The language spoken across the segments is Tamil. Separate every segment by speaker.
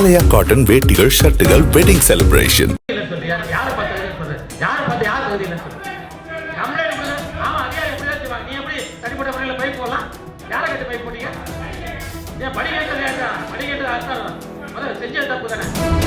Speaker 1: ஆலயா காட்டன் வேட்டிகள் ஷர்ட்டுகள் வெட்டிங் செலிப்ரேஷன்
Speaker 2: படிக்கட்டு சொல்லு யார் யாரை பார்த்து எழுதி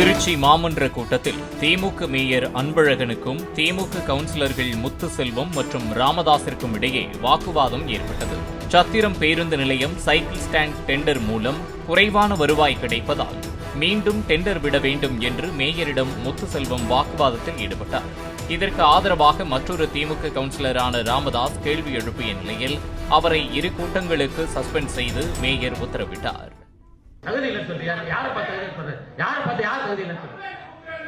Speaker 3: திருச்சி மாமன்ற கூட்டத்தில் திமுக மேயர் அன்பழகனுக்கும் திமுக கவுன்சிலர்கள் முத்துசெல்வம் மற்றும் ராமதாசிற்கும் இடையே வாக்குவாதம் ஏற்பட்டது. சத்திரம் பேருந்து நிலையம் சைக்கிள் ஸ்டாண்ட் டெண்டர் மூலம் குறைவான வருவாய் கிடைப்பதால் மீண்டும் டெண்டர் விட வேண்டும் என்று மேயரிடம் முத்துசெல்வம் வாக்குவாதத்தில் ஈடுபட்டார். இதற்கு ஆதரவாக மற்றொரு திமுக கவுன்சிலரான ராமதாஸ் கேள்வி எழுப்பிய நிலையில் அவரை இரு கூட்டங்களுக்கு சஸ்பெண்ட் செய்து மேயர் உத்தரவிட்டார்.
Speaker 2: தகுதி இல்லை சொல்லு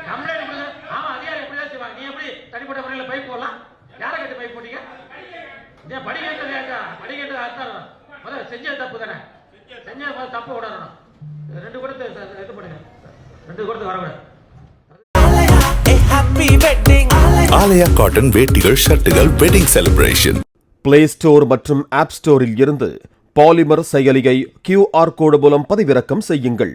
Speaker 2: யார் யாரை பார்த்து எழுதி சொல்லு யாரை பார்த்து யார் தகுதி இல்லை சொல்லு கம்ப்ளைண்ட் பண்ணு ஆமா அதிகாரி எப்படி வச்சுவாங்க நீ எப்படி தனிப்பட்ட முறையில் பைப் போடலாம்? யாரை கட்டி பைப் போட்டீங்க? ஏன் படிக்கட்டு கேட்டா படிக்கட்டு அர்த்தம் முதல்ல செஞ்சது தப்பு தானே? செஞ்ச தப்பு உடனணும் ரெண்டு கொடுத்து இது பண்ணுங்க. ரெண்டு கொடுத்து வரக்கூடாது.
Speaker 1: ஆலயா காட்டன் வேட்டிகள் ஷர்ட்டுகள் வெட்டிங் செலிப்ரேஷன்
Speaker 4: பிளே ஸ்டோர் மற்றும் ஆப் ஸ்டோரில் இருந்து பாலிமர் செயலியை கியூஆர் கோடு மூலம் பதிவிறக்கம் செய்யுங்கள்.